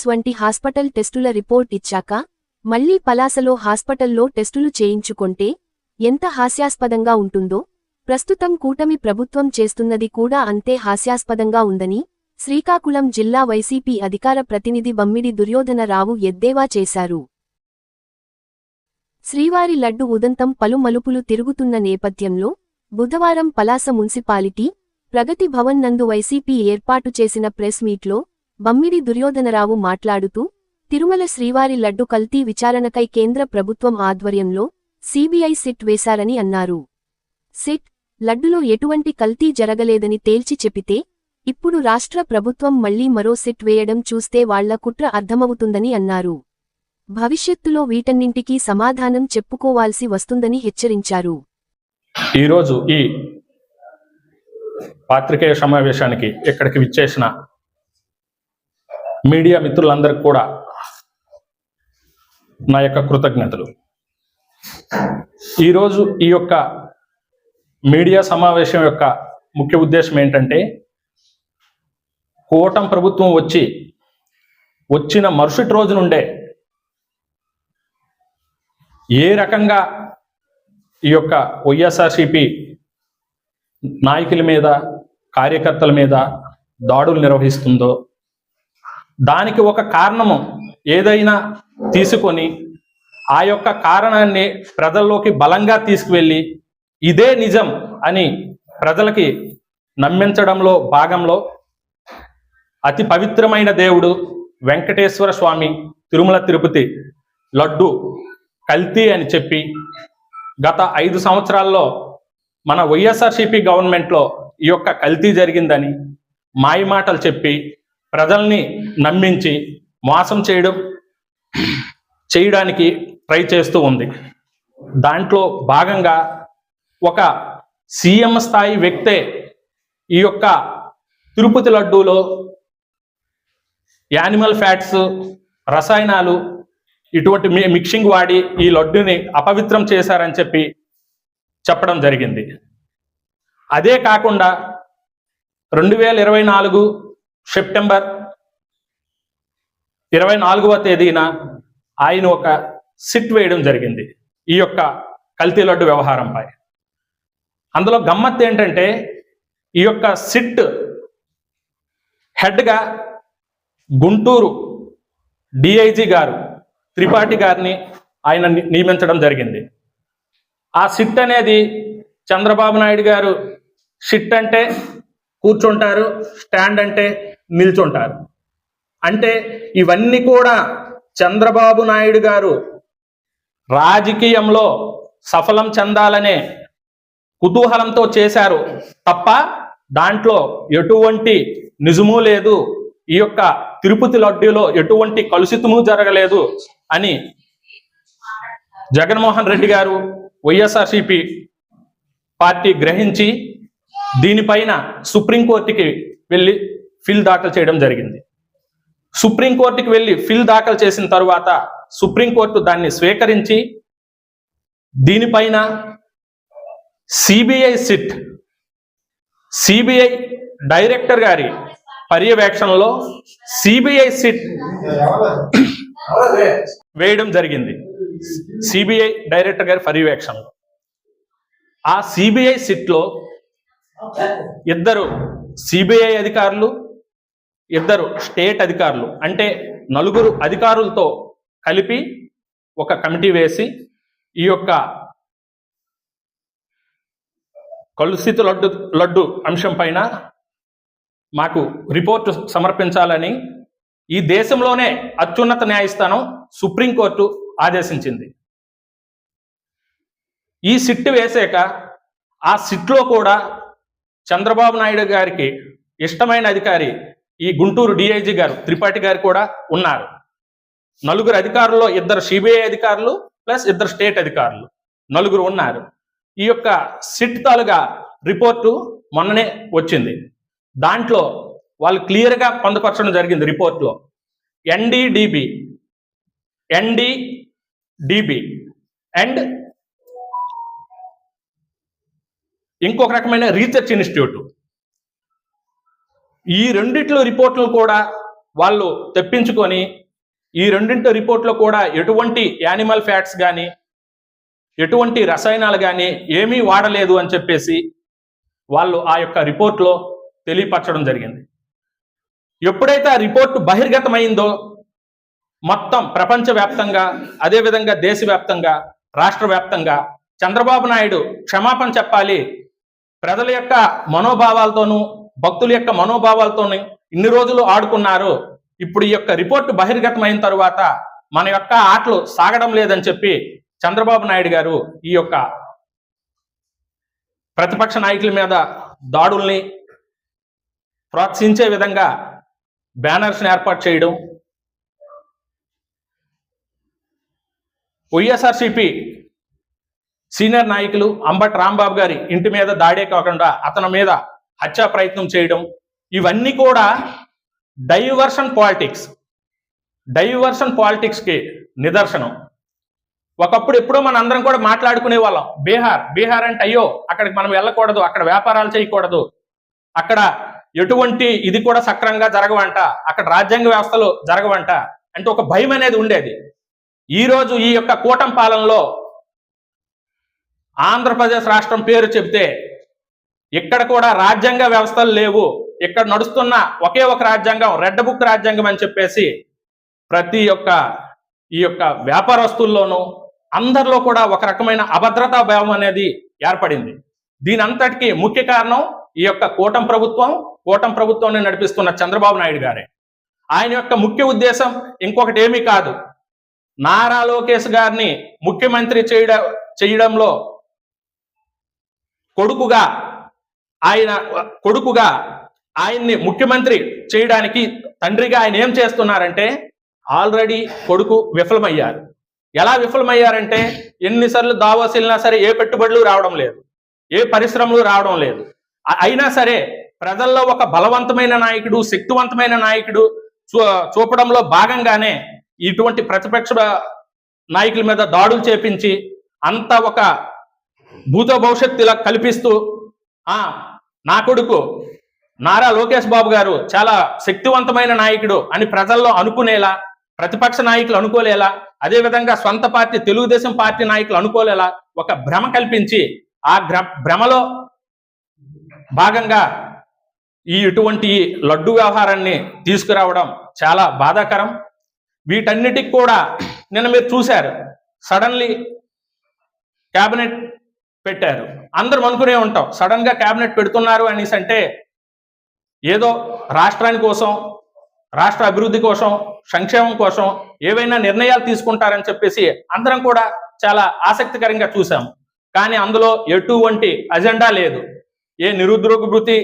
AIIMS వంటి hospital టెస్టుల report ఇచ్చాక మళ్ళీ పలాసలో హాస్పిటల్లో టెస్టులు చేయించుకొంటే ఎంత హాస్యాస్పదంగా ఉంటుందో ప్రస్తుతం కూటమి ప్రభుత్వం చేస్తున్నది కూడా అంతే హాస్యాస్పదంగా ఉందని శ్రీకాకుళం జిల్లా వైసీపీ అధికార ప్రతినిధి బమ్మిడి దుర్యోధనరావు ఎద్దేవా చేశారు. శ్రీవారి లడ్డు ఉదంతం పలు మలుపులు తిరుగుతున్న నేపథ్యంలో బుధవారం పలాస మున్సిపాలిటీ ప్రగతి భవన్ నందు వైసీపీ ఏర్పాటు చేసిన ప్రెస్ మీట్లో బమ్మిడి దుర్యోధనరావు మాట్లాడుతూ తిరుమల శ్రీవారి లడ్డు కల్తీ విచారణకై కేంద్ర ప్రభుత్వం ఆధ్వర్యంలో సీబీఐ సిట్ వేశారని అన్నారు. సిట్ లడ్డులో ఎటువంటి కల్తీ జరగలేదని తేల్చి చెపితే ఇప్పుడు రాష్ట్ర ప్రభుత్వం మళ్ళీ మరో సిట్ వేయడం చూస్తే వాళ్ళ కుట్ర అర్థమవుతుందని అన్నారు. భవిష్యత్తులో వీటన్నింటికీ సమాధానం చెప్పుకోవాల్సి వస్తుందని హెచ్చరించారు. ఈరోజు ఈ పాత్రికేయ సమావేశానికి ఇక్కడికి విచ్చేసిన మీడియా మిత్రులందరికీ కూడా నా యొక్క కృతజ్ఞతలు. ఈరోజు ఈ యొక్క మీడియా సమావేశం యొక్క ముఖ్య ఉద్దేశం ఏంటంటే కూటం ప్రభుత్వం వచ్చి వచ్చిన మరుసటి రోజు నుండే ఏ రకంగా ఈ యొక్క వైఎస్ఆర్సిపి నాయకుల మీద కార్యకర్తల మీద దాడులు నిర్వహిస్తుందో దానికి ఒక కారణము ఏదైనా తీసుకొని ఆ యొక్క కారణాన్ని ప్రజల్లోకి బలంగా తీసుకువెళ్ళి ఇదే నిజం అని ప్రజలకి నమ్మించడంలో భాగంలో అతి పవిత్రమైన దేవుడు వెంకటేశ్వర స్వామి తిరుమల తిరుపతి లడ్డు కల్తీ అని చెప్పి గత ఐదు సంవత్సరాల్లో మన వైఎస్ఆర్సిపి గవర్నమెంట్లో ఈ యొక్క కల్తీ జరిగిందని మాయమాటలు చెప్పి ప్రజల్ని నమ్మించి మోసం చేయడం చేయడానికి ట్రై చేస్తూ ఉంది. దాంట్లో భాగంగా ఒక సీఎం స్థాయి వ్యక్తే ఈ యొక్క తిరుపతి లడ్డూలో యానిమల్ ఫ్యాట్స్ రసాయనాలు ఇటువంటి మి- మిక్సింగ్ వాడి ఈ లడ్డుని అపవిత్రం చేశారని చెప్పి చెప్పడం జరిగింది. అదే కాకుండా రెండు వేల ఇరవై నాలుగు సెప్టెంబర్ ఇరవై నాలుగవ తేదీన ఆయన ఒక సిట్ వేయడం జరిగింది ఈ యొక్క కల్తీ లడ్డు వ్యవహారంపై. అందులో గమ్మత్తు ఏంటంటే ఈ యొక్క సిట్ హెడ్గా గుంటూరు డిఐజీ గారు త్రిపాఠి గారిని ఆయన నియమించడం జరిగింది. ఆ సిట్ అనేది చంద్రబాబు నాయుడు గారు సిట్ అంటే కూర్చుంటారు స్టాండ్ అంటే నిల్చుంటారు. అంటే ఇవన్నీ కూడా చంద్రబాబు నాయుడు గారు రాజకీయంలో సఫలం చెందాలనే కుతూహలంతో చేశారు తప్ప దాంట్లో ఎటువంటి నిజము లేదు. ఈ యొక్క తిరుపతి లడ్డూలో ఎటువంటి కలుషితము జరగలేదు అని జగన్మోహన్ రెడ్డి గారు వైఎస్ఆర్సిపి పార్టీ గ్రహించి దీనిపైన సుప్రీంకోర్టుకి వెళ్ళి ఫిల్ దాఖలు చేయడం జరిగింది. సుప్రీంకోర్టుకి వెళ్ళి ఫిల్ దాఖలు చేసిన తరువాత సుప్రీంకోర్టు దాన్ని స్వీకరించి దీనిపైన సిబిఐ సిట్ సిబిఐ డైరెక్టర్ గారి పర్యవేక్షణలో సిబిఐ సిట్ వేయడం జరిగింది. సిబిఐ డైరెక్టర్ గారి పర్యవేక్షణలో. ఆ సిబిఐ సిట్లో ఇద్దరు సిబిఐ అధికారులు ఇద్దరు స్టేట్ అధికారులు అంటే నలుగురు అధికారులతో కలిపి ఒక కమిటీ వేసి ఈ యొక్క కలుషిత లడ్డు లడ్డు అంశం పైన మాకు రిపోర్టు సమర్పించాలని ఈ దేశంలోనే అత్యున్నత న్యాయస్థానం సుప్రీంకోర్టు ఆదేశించింది. ఈ సిట్ వేసాక ఆ సిట్లో కూడా చంద్రబాబు నాయుడు గారికి ఇష్టమైన అధికారి ఈ గుంటూరు డిఐజీ గారు త్రిపాఠి గారు కూడా ఉన్నారు. నలుగురు అధికారుల్లో ఇద్దరు సిబిఐ అధికారులు ప్లస్ ఇద్దరు స్టేట్ అధికారులు నలుగురు ఉన్నారు. ఈ యొక్క సిట్ తాలుగా రిపోర్టు మొన్ననే వచ్చింది. దాంట్లో వాళ్ళు క్లియర్గా పొందపరచడం జరిగింది రిపోర్ట్లో. ఎన్డీడిబి ఎన్డీడిబి అండ్ ఇంకొక రకమైన రీసెర్చ్ ఇన్స్టిట్యూట్ ఈ రెండిట్లో రిపోర్ట్లు కూడా వాళ్ళు తెప్పించుకొని ఈ రెండింటి రిపోర్ట్లో కూడా ఎటువంటి యానిమల్ ఫ్యాట్స్ కానీ ఎటువంటి రసాయనాలు కానీ ఏమీ వాడలేదు అని చెప్పేసి వాళ్ళు ఆ యొక్క రిపోర్ట్లో తెలియపరచడం జరిగింది. ఎప్పుడైతే ఆ రిపోర్టు బహిర్గతమైందో మొత్తం ప్రపంచవ్యాప్తంగా అదేవిధంగా దేశవ్యాప్తంగా రాష్ట్ర వ్యాప్తంగా చంద్రబాబు నాయుడు క్షమాపణ చెప్పాలి ప్రజల యొక్క మనోభావాలతోనూ భక్తుల యొక్క మనోభావాలతోని ఇన్ని రోజులు ఆడుకున్నారు. ఇప్పుడు ఈ యొక్క రిపోర్టు బహిర్గతమైన తరువాత మన యొక్క ఆటలు సాగడం లేదని చెప్పి చంద్రబాబు నాయుడు గారు ఈ యొక్క ప్రతిపక్ష నాయకుల మీద దాడుల్ని ప్రోత్సహించే విధంగా బ్యానర్స్ని ఏర్పాటు చేయడం వైఎస్ఆర్సిపి సీనియర్ నాయకులు అంబట్ రాంబాబు గారి ఇంటి మీద దాడే కాకుండా అతని మీద హత్యా ప్రయత్నం చేయడం ఇవన్నీ కూడా డైవర్షన్ పాలిటిక్స్ డైవర్షన్ పాలిటిక్స్కి నిదర్శనం. ఒకప్పుడు ఎప్పుడో మన అందరం కూడా మాట్లాడుకునే వాళ్ళం బీహార్ బీహార్ అంటే అయ్యో అక్కడికి మనం వెళ్ళకూడదు అక్కడ వ్యాపారాలు చేయకూడదు అక్కడ ఎటువంటి ఇది కూడా సక్రంగా జరగవంట అక్కడ రాజ్యాంగ వ్యవస్థలు జరగవంట అంటే ఒక భయం అనేది ఉండేది. ఈ రోజు ఈ యొక్క కూటం పాలనలో ఆంధ్రప్రదేశ్ రాష్ట్రం పేరు చెబితే ఇక్కడ కూడా రాజ్యాంగ వ్యవస్థలు లేవు. ఇక్కడ నడుస్తున్న ఒకే ఒక రాజ్యాంగం రెడ్ బుక్ రాజ్యాంగం అని చెప్పేసి ప్రతి ఒక్క ఈ యొక్క వ్యాపారస్తుల్లోనూ అందరిలో కూడా ఒక రకమైన అభద్రతా భావం అనేది ఏర్పడింది. దీని అంతటికి ముఖ్య కారణం ఈ యొక్క కూటం ప్రభుత్వం కూటం ప్రభుత్వాన్ని నడిపిస్తున్న చంద్రబాబు నాయుడు గారే. ఆయన యొక్క ముఖ్య ఉద్దేశం ఇంకొకటి ఏమీ కాదు. నారా లోకేష్ గారిని ముఖ్యమంత్రి చేయడం చేయడంలో కొడుకుగా ఆయన కొడుకుగా ఆయన్ని ముఖ్యమంత్రి చేయడానికి తండ్రిగా ఆయన ఏం చేస్తున్నారంటే ఆల్రెడీ కొడుకు విఫలమయ్యారు. ఎలా విఫలమయ్యారంటే ఎన్నిసార్లు దావోస్ వెళ్ళినా సరే ఏ పెట్టుబడులు రావడం లేదు ఏ పరిశ్రమలు రావడం లేదు. అయినా సరే ప్రజల్లో ఒక బలవంతమైన నాయకుడు శక్తివంతమైన నాయకుడు చూ- చూపడంలో భాగంగానే ఇటువంటి ప్రతిపక్ష నాయకుల మీద దాడులు చేపించి అంత ఒక భూత భవిష్యత్తు ఇలా కల్పిస్తూ ఆ నా కొడుకు నారా లోకేష్ బాబు గారు చాలా శక్తివంతమైన నాయకుడు అని ప్రజల్లో అనుకునేలా ప్రతిపక్ష నాయకులు అనుకోలేలా అదేవిధంగా సొంత పార్టీ తెలుగుదేశం పార్టీ నాయకులు అనుకోలేలా ఒక భ్రమ కల్పించి ఆ భ్రమలో భాగంగా ఈ ఇటువంటి లడ్డు వ్యవహారాన్ని తీసుకురావడం చాలా బాధాకరం. వీటన్నిటికి కూడా నిన్న మీరు చూశారు. సడన్లీ క్యాబినెట్ పెట్టారు. అందరం అనుకునే ఉంటాం సడన్గా క్యాబినెట్ పెడుతున్నారు అనేసి అంటే ఏదో రాష్ట్రాని కోసం రాష్ట్ర అభివృద్ధి కోసం సంక్షేమం కోసం ఏవైనా నిర్ణయాలు తీసుకుంటారని చెప్పేసి అందరం కూడా చాలా ఆసక్తికరంగా చూసాం కానీ అందులో ఎటువంటి అజెండా లేదు. ఏ నిరుద్యోగ వృత్తి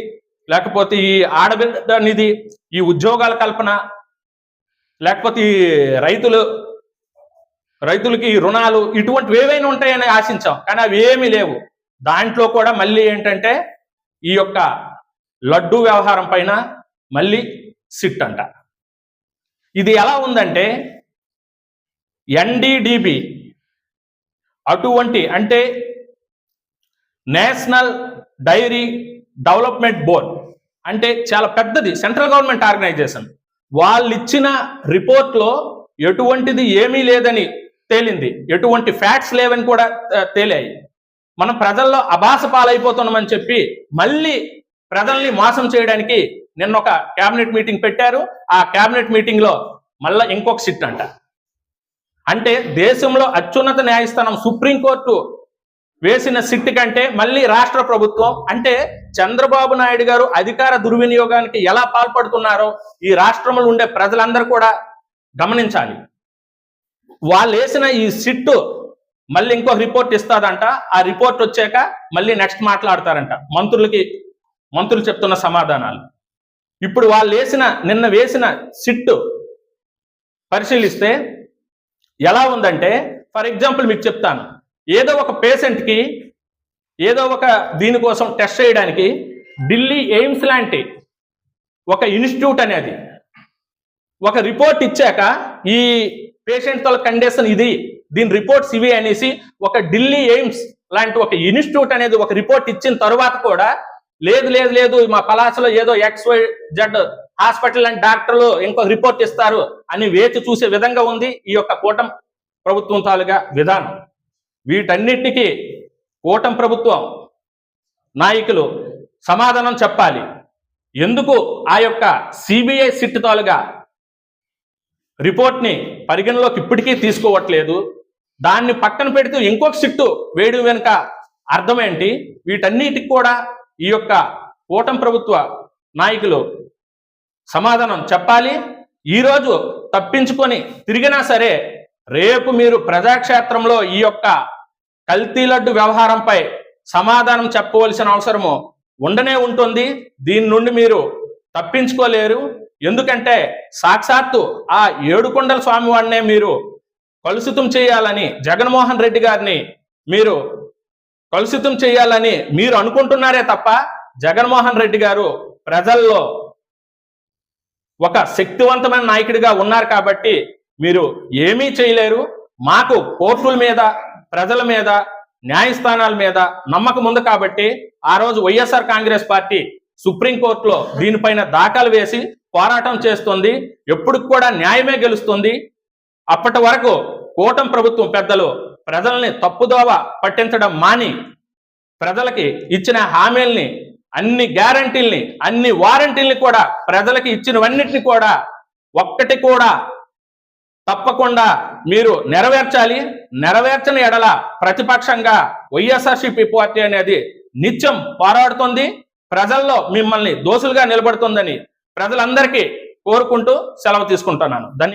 లేకపోతే ఈ ఆడబిడ్డ నిధి ఈ ఉద్యోగాల కల్పన లేకపోతే ఈ రైతులు రైతులకి రుణాలు ఇటువంటివి ఏవైనా ఉంటాయని ఆశించాం కానీ అవి ఏమీ లేవు. దాంట్లో కూడా మళ్ళీ ఏంటంటే ఈ యొక్క లడ్డు వ్యవహారం పైన మళ్ళీ సిట్ అంట. ఇది ఎలా ఉందంటే ఎన్డిడిబి అటువంటి అంటే నేషనల్ డైరీ డెవలప్మెంట్ బోర్డ్ అంటే చాలా పెద్దది సెంట్రల్ గవర్నమెంట్ ఆర్గనైజేషన్. వాళ్ళు ఇచ్చిన రిపోర్ట్లో ఎటువంటిది ఏమీ లేదని తేలింది. ఎటువంటి ఫ్యాక్ట్స్ లేవని కూడా తేలాయి. మనం ప్రజల్లో అభాస పాలైపోతున్నామని చెప్పి మళ్ళీ ప్రజల్ని మోసం చేయడానికి నిన్న ఒక క్యాబినెట్ మీటింగ్ పెట్టారు. ఆ క్యాబినెట్ మీటింగ్లో మళ్ళా ఇంకొక సిట్ అంట. అంటే దేశంలో అత్యున్నత న్యాయస్థానం సుప్రీంకోర్టు వేసిన సిట్ కంటే మళ్ళీ రాష్ట్ర ప్రభుత్వం అంటే చంద్రబాబు నాయుడు గారు అధికార దుర్వినియోగానికి ఎలా పాల్పడుతున్నారో ఈ రాష్ట్రంలో ఉండే ప్రజలందరూ కూడా గమనించాలి. వాళ్ళు వేసిన ఈ సిట్టు మళ్ళీ ఇంకో రిపోర్ట్ ఇస్తాదంట ఆ రిపోర్ట్ వచ్చాక మళ్ళీ నెక్స్ట్ మాట్లాడతారంట. మంత్రులకి మంత్రులు చెప్తున్న సమాధానాలు. ఇప్పుడు వాళ్ళు వేసిన నిన్న వేసిన సిట్టు పరిశీలిస్తే ఎలా ఉందంటే ఫర్ ఎగ్జాంపుల్ మీకు చెప్తాను. ఏదో ఒక పేషెంట్కి ఏదో ఒక దీనికోసం టెస్ట్ చేయడానికి ఢిల్లీ ఎయిమ్స్ లాంటి ఒక ఇన్స్టిట్యూట్ అనేది ఒక రిపోర్ట్ ఇచ్చాక ఈ పేషెంట్తో కండిషన్ ఇది. దీని రిపోర్ట్స్ ఇవి అనేసి ఒక ఢిల్లీ ఎయిమ్స్ లాంటి ఒక ఇన్స్టిట్యూట్ అనేది ఒక రిపోర్ట్ ఇచ్చిన తర్వాత కూడా లేదు లేదు లేదు మా పలాసలో ఏదో X Y Z hospital and డాక్టర్లు ఇంకో రిపోర్ట్ ఇస్తారు అని వేచి చూసే విధంగా ఉంది ఈ యొక్క కూటమి ప్రభుత్వం తాలూగా విధానం. వీటన్నిటికీ కూటమి ప్రభుత్వం నాయకులు సమాధానం చెప్పాలి. ఎందుకు ఆ యొక్క సిబిఐ సిట్ తాలుగా రిపోర్ట్ని పరిగణలోకి ఇప్పటికీ తీసుకోవట్లేదు. దాన్ని పక్కన పెడుతూ ఇంకొక సిట్టు వేయడం వెనుక అర్థం ఏంటి వీటన్నిటికి కూడా ఈ యొక్క కూటమి ప్రభుత్వ నాయకులు సమాధానం చెప్పాలి. ఈరోజు తప్పించుకొని తిరిగినా సరే రేపు మీరు ప్రజాక్షేత్రంలో ఈ యొక్క కల్తీ లడ్డు వ్యవహారంపై సమాధానం చెప్పవలసిన అవసరము ఉండనే ఉంటుంది. దీని నుండి మీరు తప్పించుకోలేరు. ఎందుకంటే సాక్షాత్తు ఆ ఏడుకొండల స్వామి వాడినే మీరు కలుషితం చేయాలని జగన్మోహన్ రెడ్డి గారిని మీరు కలుషితం చేయాలని మీరు అనుకుంటున్నారే తప్ప జగన్మోహన్ రెడ్డి గారు ప్రజల్లో ఒక శక్తివంతమైన నాయకుడిగా ఉన్నారు కాబట్టి మీరు ఏమీ చేయలేరు. మాకు కోర్టుల మీద ప్రజల మీద న్యాయస్థానాల మీద నమ్మకం ఉంది కాబట్టి ఆ రోజు వైఎస్ఆర్ కాంగ్రెస్ పార్టీ సుప్రీంకోర్టులో దీనిపైన దాఖలు వేసి పోరాటం చేస్తుంది. ఎప్పుడు కూడా న్యాయమే గెలుస్తుంది. అప్పటి వరకు కూటమి ప్రభుత్వం పెద్దలు ప్రజల్ని తప్పుదోవ పట్టించడం మాని ప్రజలకి ఇచ్చిన హామీల్ని అన్ని గ్యారంటీల్ని అన్ని వారంటీల్ని కూడా ప్రజలకి ఇచ్చినవన్నిటిని కూడా ఒక్కటి కూడా తప్పకుండా మీరు నెరవేర్చాలి. నెరవేర్చని ఎడల ప్రతిపక్షంగా వైఎస్ఆర్సిపి పార్టీ అనేది నిత్యం పోరాడుతుంది. ప్రజల్లో మిమ్మల్ని దోషులుగా నిలబడుతుందని ప్రజలందరికీ కోరుకుంటూ సెలవు తీసుకుంటున్నాను. ధన్య